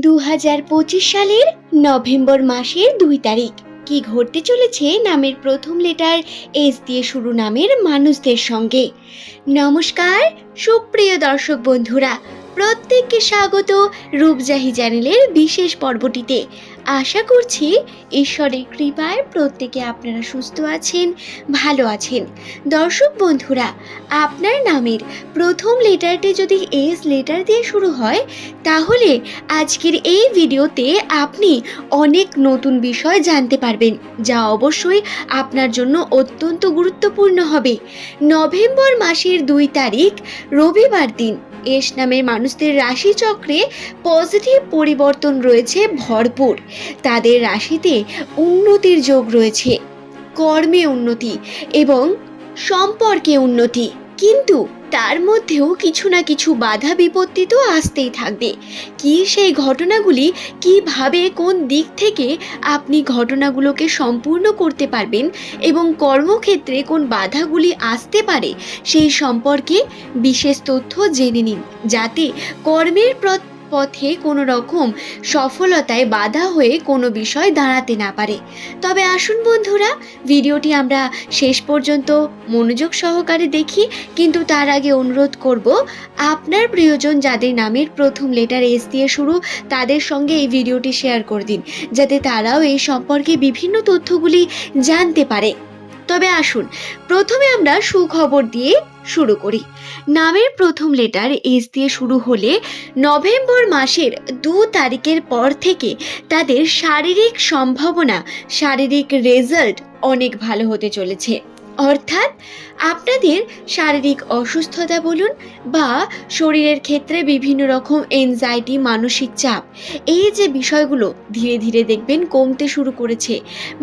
দু হাজার পঁচিশ সালের নভেম্বর মাসের দুই তারিখ। কি ঘটতে চলেছে নামের প্রথম লেটার এস দিয়ে শুরু নামের মানুষদের সঙ্গে। নমস্কার, সুপ্রিয় দর্শক বন্ধুরা প্রত্যেককে স্বাগত রূপজাহি চ্যানেলের বিশেষ পর্বটিতে। আশা করছি ঈশ্বরের কৃপায় প্রত্যেকে আপনারা সুস্থ আছেন, ভালো আছেন। দর্শক বন্ধুরা, আপনার নামের প্রথম লেটারটি যদি এস লেটার দিয়ে শুরু হয়, তাহলে আজকের এই ভিডিওতে আপনি অনেক নতুন বিষয় জানতে পারবেন, যা অবশ্যই আপনার জন্য অত্যন্ত গুরুত্বপূর্ণ হবে। নভেম্বর মাসের দুই তারিখ, রবিবার দিন। এস নামের মানুষদের রাশিচক্রে পজিটিভ পরিবর্তন রয়েছে ভরপুর। তাদের রাশিতে উন্নতির যোগ রয়েছে। কর্মে উন্নতি এবং সম্পর্কে উন্নতি। কিন্তু তার মধ্যেও কিছু না কিছু বাধা বিপত্তি তো আসতেই থাকবে। কি সেই ঘটনাগুলি, কীভাবে, কোন দিক থেকে আপনি ঘটনাগুলোকে সম্পূর্ণ করতে পারবেন এবং কর্মক্ষেত্রে কোন বাধাগুলি আসতে পারে, সেই সম্পর্কে বিশেষ তথ্য জেনে নিন। যাতে কর্মের প্র- পথে কোনো রকম সফলতায় বাধা হয়ে কোনো বিষয় দাঁড়াতে না পারে। তবে আসুন বন্ধুরা, ভিডিওটি আমরা শেষ পর্যন্ত মনোযোগ সহকারে দেখি, কিন্তু তার আগে অনুরোধ করব, আপনার প্রিয়জন যাদের নামের প্রথম লেটার এস দিয়ে শুরু, তাদের সঙ্গে এই ভিডিওটি শেয়ার করে দিন, যাতে তারাও এই সম্পর্কে বিভিন্ন তথ্যগুলি জানতে পারে। তবে আসুন, প্রথমে আমরা সুখবর দিয়ে শুরু করি। নামের প্রথম লেটার এস দিয়ে শুরু হলে নভেম্বর মাসের দু তারিখের পর থেকে তাদের শারীরিক সম্ভাবনা, শারীরিক রেজাল্ট অনেক ভালো হতে চলেছে। অর্থাৎ আপনাদের শারীরিক অসুস্থতা বলুন বা শরীরের ক্ষেত্রে বিভিন্ন রকম এনজাইটি মানসিক চাপ, এই যে বিষয়গুলো ধীরে ধীরে দেখবেন কমতে শুরু করেছে।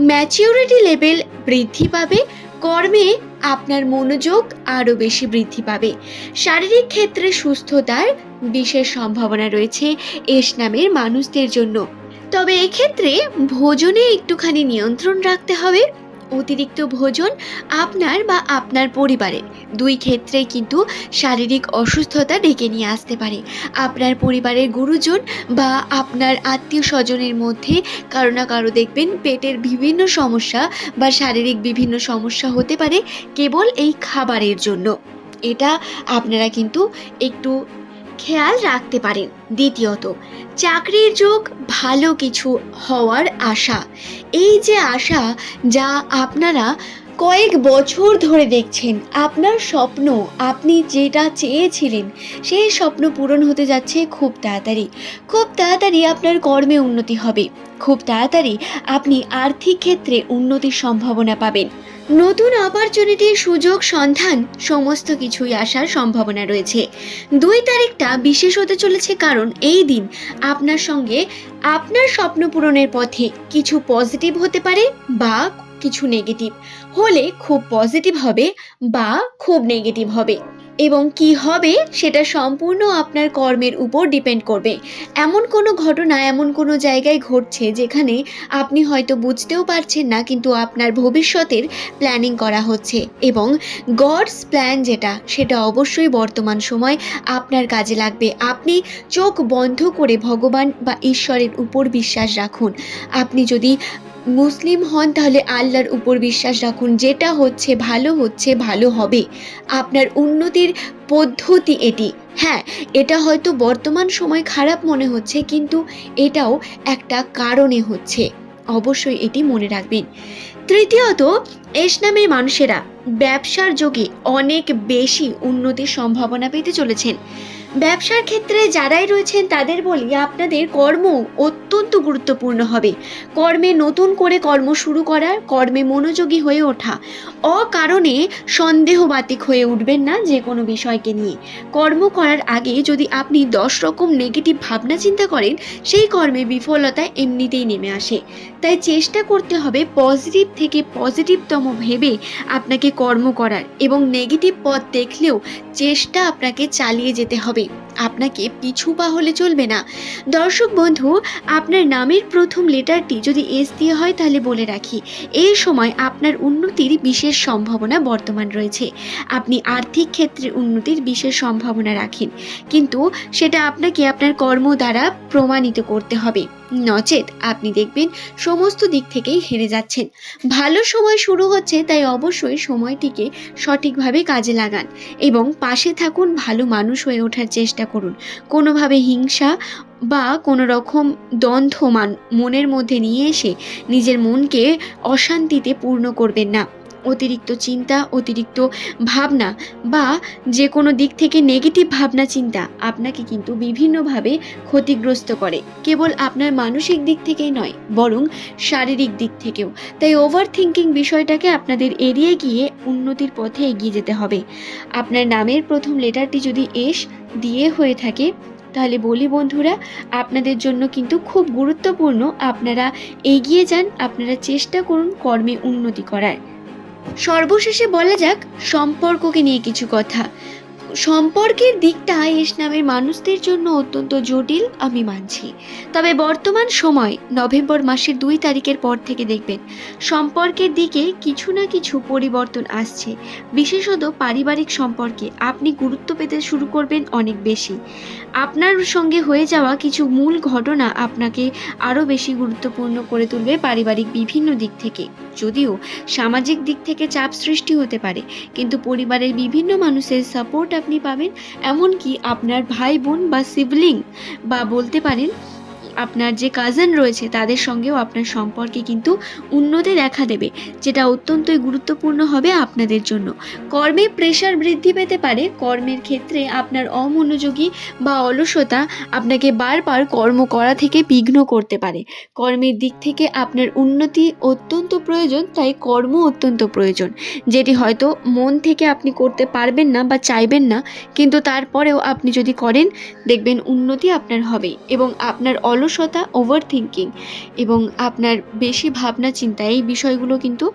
ম্যাচিউরিটি লেভেল বৃদ্ধি পাবে কর্মে আপনার মনোযোগ আরও বেশি বৃদ্ধি পাবে। শারীরিক ক্ষেত্রে সুস্থতার বিশেষ সম্ভাবনা রয়েছে এস নামের মানুষদের জন্য। তবে এক্ষেত্রে ভোজনে একটুখানি নিয়ন্ত্রণ রাখতে হবে। অতিরিক্ত ভোজন আপনার বা আপনার পরিবারের দুই ক্ষেত্রে কিন্তু শারীরিক অসুস্থতা ডেকে নিয়ে আসতে পারে। আপনার পরিবারের গুরুজন বা আপনার আত্মীয় স্বজনের মধ্যে কারও না কারও দেখবেন পেটের বিভিন্ন সমস্যা বা শারীরিক বিভিন্ন সমস্যা হতে পারে কেবল এই খাবারের জন্য। এটা আপনারা কিন্তু একটু খেয়াল রাখতে পারেন। দ্বিতীয়ত, চাকরির যোগ ভালো কিছু হওয়ার আশা। এই যে আশা যা আপনারা কয়েক বছর ধরে দেখছেন, আপনার স্বপ্ন আপনি যেটা চেয়েছিলেন, সেই স্বপ্ন পূরণ হতে যাচ্ছে খুব তাড়াতাড়ি। খুব তাড়াতাড়ি আপনার কর্মে উন্নতি হবে। খুব তাড়াতাড়ি আপনি আর্থিক ক্ষেত্রে উন্নতির সম্ভাবনা পাবেন। নতুন অপরচুনিটির সুযোগ, সন্ধান, সমস্ত কিছুই আসার সম্ভাবনা রয়েছে। দুই তারিখটা বিশেষ হতে চলেছে কারণ এই দিন আপনার সঙ্গে আপনার স্বপ্ন পূরণের পথে কিছু পজিটিভ হতে পারে বা কিছু নেগেটিভ হলে খুব পজিটিভ হবে বা খুব নেগেটিভ হবে। এবং কি হবে সেটা সম্পূর্ণ আপনার কর্মের উপর ডিপেন্ড করবে। এমন কোনো ঘটনা, এমন কোনো জায়গায় ঘটছে যেখানে আপনি হয়তো বুঝতেও পারছেন না, কিন্তু আপনার ভবিষ্যতের প্ল্যানিং করা হচ্ছে এবং গডস প্ল্যান যেটা, সেটা অবশ্যই বর্তমান সময় আপনার কাজে লাগবে। আপনি চোখ বন্ধ করে ভগবান বা ঈশ্বরের উপর বিশ্বাস রাখুন। আপনি যদি মুসলিম হন তাহলে আল্লাহর উপর বিশ্বাস রাখুন, যেটা হচ্ছে ভালো হচ্ছে, ভালো হবে। আপনার উন্নতির পদ্ধতি এটি। হ্যাঁ এটা হয়তো বর্তমান সময় খারাপ মনে হচ্ছে, কিন্তু এটাও একটা কারণে হচ্ছে। অবশ্যই এটি মনে রাখবেন। তৃতীয়ত, এস নামের মানুষেরা ব্যবসার যোগে অনেক বেশি উন্নতির সম্ভাবনা পেতে চলেছেন। ব্যবসার ক্ষেত্রে যারাই রয়েছেন তাদের বলি আপনাদের কর্ম অত্যন্ত গুরুত্বপূর্ণ হবে। কর্মে নতুন করে কর্ম শুরু করার, কর্মে মনোযোগী হয়ে ওঠা। অকারণে সন্দেহবাতিক হয়ে উঠবেন না যে কোনো বিষয়কে নিয়ে। কর্ম করার আগে যদি আপনি দশ রকম নেগেটিভ ভাবনা চিন্তা করেন, সেই কর্মে বিফলতা এমনিতেই নেমে আসে। তাই চেষ্টা করতে হবে পজিটিভ থেকে পজিটিভতম ভেবে আপনাকে কর্ম করার এবং নেগেটিভ পথ দেখলেও চেষ্টা আপনাকে চালিয়ে যেতে হবে। আপনাকে পিছু পা হলে চলবে না। দর্শক বন্ধু, আপনার নামের প্রথম লেটারটি যদি এস দিয়ে হয় তাহলে বলে রাখি, এই সময় আপনার উন্নতির বিশেষ সম্ভাবনা বর্তমান রয়েছে। আপনি আর্থিক ক্ষেত্রে উন্নতির বিশেষ সম্ভাবনা রাখেন, কিন্তু সেটা আপনাকে আপনার কর্ম দ্বারা প্রমাণিত করতে হবে। নচেত আপনি দেখবেন সমস্ত দিক থেকেই হেরে যাচ্ছেন। ভালো সময় শুরু হচ্ছে, তাই অবশ্যই সময়টিকে সঠিকভাবে কাজে লাগান এবং পাশে থাকুন, ভালো মানুষ হয়ে ওঠার চেষ্টা করুন। কোনোভাবে হিংসা বা কোনো রকম দ্বন্দ্ব মান, মনের মধ্যে নিয়ে এসে নিজের মনকে অশান্তিতে পূর্ণ করবেন না। অতিরিক্ত চিন্তা, অতিরিক্ত ভাবনা বা যে কোনো দিক থেকে নেগেটিভ ভাবনা চিন্তা আপনাকে কিন্তু বিভিন্নভাবে ক্ষতিগ্রস্ত করে। কেবল আপনার মানসিক দিক থেকেই নয়, বরং শারীরিক দিক থেকেও। তাই ওভার থিঙ্কিং বিষয়টাকে আপনাদের এড়িয়ে গিয়ে উন্নতির পথে এগিয়ে যেতে হবে। আপনার নামের প্রথম লেটারটি যদি এস দিয়ে হয়ে থাকে, তাহলে বলি বন্ধুরা, আপনাদের জন্য কিন্তু খুব গুরুত্বপূর্ণ আপনারা এগিয়ে যান, আপনারা চেষ্টা করুন কর্মে উন্নতি করার। সর্বশেষে বলা যাক সম্পর্ককে নিয়ে কিছু কথা। সম্পর্কের দিকটা এস নামের মানুষদের জন্য অত্যন্ত জটিল, আমি মানছি। তবে বর্তমান সময়, নভেম্বর মাসের দুই তারিখের পর থেকে দেখবেন, সম্পর্কের দিকে কিছু না কিছু পরিবর্তন আসছে। বিশেষত পারিবারিক সম্পর্কে আপনি গুরুত্ব পেতে শুরু করবেন অনেক বেশি। আপনার সঙ্গে হয়ে যাওয়া কিছু মূল ঘটনা আপনাকে আরও বেশি গুরুত্বপূর্ণ করে তুলবে পারিবারিক বিভিন্ন দিক থেকে। যদিও সামাজিক দিক থেকে চাপ সৃষ্টি হতে পারে, কিন্তু পরিবারের বিভিন্ন মানুষের সাপোর্ট আপনি পাবেন এমনকি আপনার ভাই বোন বা সিবলিং বা বলতে পারেন আপনার যে কাজিন রয়েছে, তাদের সঙ্গেও আপনার সম্পর্কে কিন্তু উন্নতি দেখা দেবে, যেটা অত্যন্তই গুরুত্বপূর্ণ হবে আপনাদের জন্য। কর্মে প্রেশার বৃদ্ধি পেতে পারে, কর্মের ক্ষেত্রে আপনার অমনোযোগী বা অলসতা আপনাকে বারবার কর্ম করা থেকে বিঘ্ন করতে পারে। কর্মের দিক থেকে আপনার উন্নতি অত্যন্ত প্রয়োজন, তাই কর্ম অত্যন্ত প্রয়োজন, যেটি হয়তো মন থেকে আপনি করতে পারবেন না বা চাইবেন না, কিন্তু তারপরেও আপনি যদি করেন, দেখবেন উন্নতি আপনার হবে এবং আপনার অলসতা ওভার থিঙ্কিং এবং আপনার বেশি ভাবনা চিন্তা, এই বিষয়গুলো কিন্তু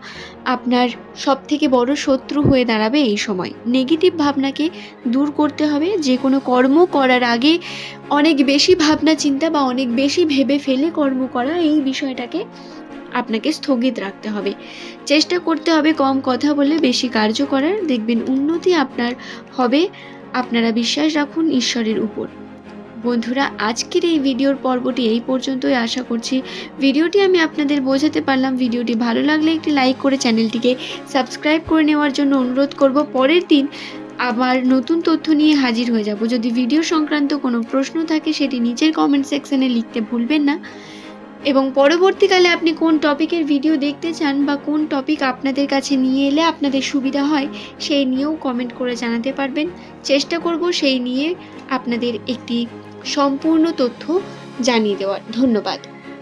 আপনার সব থেকে বড় শত্রু হয়ে দাঁড়াবে এই সময়। নেগেটিভ ভাবনাকে দূর করতে হবে যে কোনো কর্ম করার আগে অনেক বেশি ভাবনা চিন্তা বা অনেক বেশি ভেবে ফেলে কর্ম করা, এই বিষয়টাকে আপনাকে স্থগিত রাখতে হবে। চেষ্টা করতে হবে কম কথা বলে বেশি কার্য করার। দেখবেন উন্নতি আপনার হবে, আপনারা বিশ্বাস রাখুন ঈশ্বরের উপর। বন্ধুরা, আজকের এই ভিডিওর পর্বটি এই পর্যন্তই। আশা করছি ভিডিওটি আমি আপনাদের বোঝাতে পারলাম। ভিডিওটি ভালো লাগলে একটি লাইক করে চ্যানেলটিকে সাবস্ক্রাইব করে নেওয়ার জন্য অনুরোধ করব। পরের দিন আবার নতুন তথ্য নিয়ে হাজির হয়ে যাব। যদি ভিডিও সংক্রান্ত কোনো প্রশ্ন থাকে, সেটি নিচের কমেন্ট সেকশনে লিখতে ভুলবেন না। এবং পরবর্তীকালে আপনি কোন টপিকের ভিডিও দেখতে চান বা কোন টপিক আপনাদের কাছে নিয়ে এলে আপনাদের সুবিধা হয়, সেই নিয়েও কমেন্ট করে জানাতে পারবেন। চেষ্টা করব সেই নিয়ে আপনাদের একটি সম্পূর্ণ তথ্য জানিয়ে দেওয়ার ধন্যবাদ।